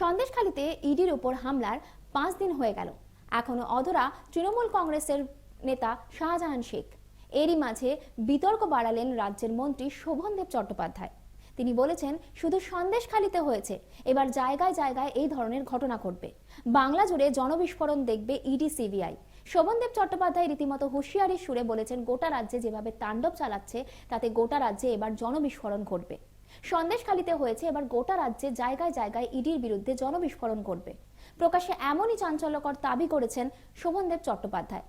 সন্দেশখালীতে ইডির ওপর হামলার পাঁচ দিন হয়ে গেল। এখনও অধরা তৃণমূল কংগ্রেসের নেতা শাহজাহান শেখ। এরই মাঝে বিতর্ক বাড়ালেন রাজ্যের মন্ত্রী শোভনদেব চট্টোপাধ্যায়। তিনি বলেছেন, শুধু সন্দেশখালীতে হয়েছে, এবার জায়গায় জায়গায় এই ধরনের ঘটনা ঘটবে। বাংলা জুড়ে জনবিস্ফোরণ দেখবে ইডি সিবিআই। শোভনদেব চট্টোপাধ্যায় রীতিমতো হুঁশিয়ারির সুরে বলেছেন, গোটা রাজ্যে যেভাবে তাণ্ডব চালাচ্ছে, তাতে গোটা রাজ্যে এবার জনবিস্ফোরণ ঘটবে। সন্দেশখালীতে হয়েছে, এবার গোটা রাজ্যে জায়গায় জায়গায় ইডির বিরুদ্ধে জনবিস্ফোরণ ঘটবে। প্রকাশ্যে এমনই চাঞ্চল্যকর দাবি করেছেন শোভনদেব চট্টোপাধ্যায়।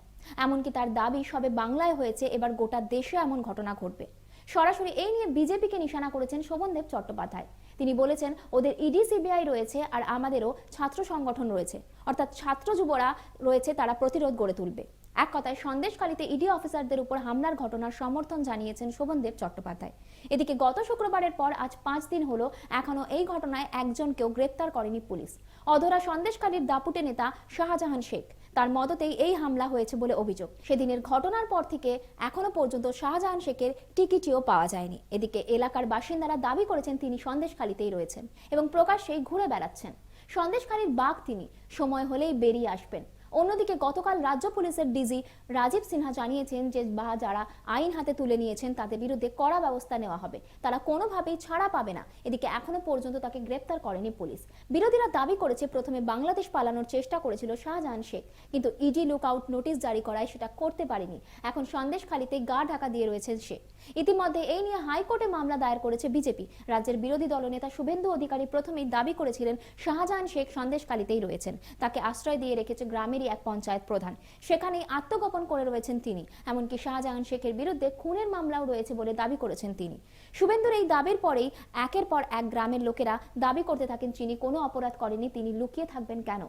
এমনকি তার দাবি, সবে বাংলায় হয়েছে, এবার গোটা দেশে এমন ঘটনা ঘটবে। সরাসরি এই নিয়ে বিজেপিকে নিশানা করেছেন শোভনদেব চট্টোপাধ্যায়। তিনি বলেছেন, ওদের ইডি, সিবিআই রয়েছে আর আমাদেরও ছাত্র সংগঠন রয়েছে। অর্থাৎ ছাত্র যুবরা রয়েছে, তারা প্রতিরোধ গড়ে তুলবে। এক কথায় সন্দেশখালীতে ইডি অফিসারদের উপর হামলার ঘটনার সমর্থন জানিয়েছেন শোভনদেব চট্টোপাধ্যায়। এদিকে গত শুক্রবারের পর আজ পাঁচ দিন হলো এখনও এই ঘটনায় একজনকেও গ্রেপ্তার করেনি পুলিশ। অধরা সন্দেশখালীর দাপুটে নেতা শাহজাহান শেখ। তার মদতেই এই হামলা হয়েছে বলে অভিযোগ। সেদিনের ঘটনার পর থেকে এখনও পর্যন্ত শাহজাহান শেখের টিকিটিও পাওয়া যায়নি। এদিকে এলাকার বাসিন্দারা দাবি করেছেন তিনি সন্দেশখালীতেই রয়েছেন এবং প্রকাশ্যেই ঘুরে বেড়াচ্ছেন। সন্দেশখালীর বাঘ তিনি। সময় হলেই বেরিয়ে আসবেন। অন্যদিকে গতকাল রাজ্য পুলিশের ডিজি রাজীব সিনহা জানিয়েছেন যে বা যারা আইন হাতে তুলে নিয়েছেন, তাদের বিরুদ্ধে কড়া ব্যবস্থা নেওয়া হবে। তারা কোনোভাবেই ছাড়া পাবে না। এদিকে এখনও পর্যন্ত তাকে গ্রেপ্তার করেনি পুলিশ। বিরোধীরা দাবি করেছে, প্রথমে বাংলাদেশ পালানোর চেষ্টা করেছিল শাহজাহান শেখ, কিন্তু ইডি লুকআউট নোটিশ জারি করায় সেটা করতে পারেনি। এখন সন্দেশখালীতে গা ঢাকা দিয়ে রয়েছে সে ইতিমধ্যে এই নিয়ে হাইকোর্টে মামলা দায়ের করেছে বিজেপি। রাজ্যের বিরোধী দলনেতা শুভেন্দু অধিকারী প্রথমেই দাবি করেছিলেন, শাহজাহান শেখ সন্দেশখালীতেই রয়েছেন। তাকে আশ্রয় দিয়ে রেখেছে গ্রামেরই এক পঞ্চায়েত প্রধান। সেখানেই আত্মগোপন করে রয়েছেন তিনি। এমনকি শাহজাহান শেখের বিরুদ্ধে খুনের মামলাও রয়েছে বলে দাবি করেছেন তিনি। শুভেন্দুর এই দাবির পরেই একের পর এক গ্রামের লোকেরা দাবি করতে থাকেন তিনি কোনো অপরাধ করেনি, তিনি লুকিয়ে থাকবেন কেন?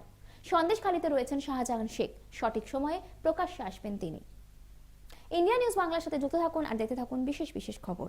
সন্দেশখালীতে রয়েছেন শাহজাহান শেখ। সঠিক সময়ে প্রকাশ্যে আসবেন তিনি। ইন্ডিয়া নিউজ বাংলার সাথে যুক্ত থাকুন আর দেখতে থাকুন বিশেষ বিশেষ খবর।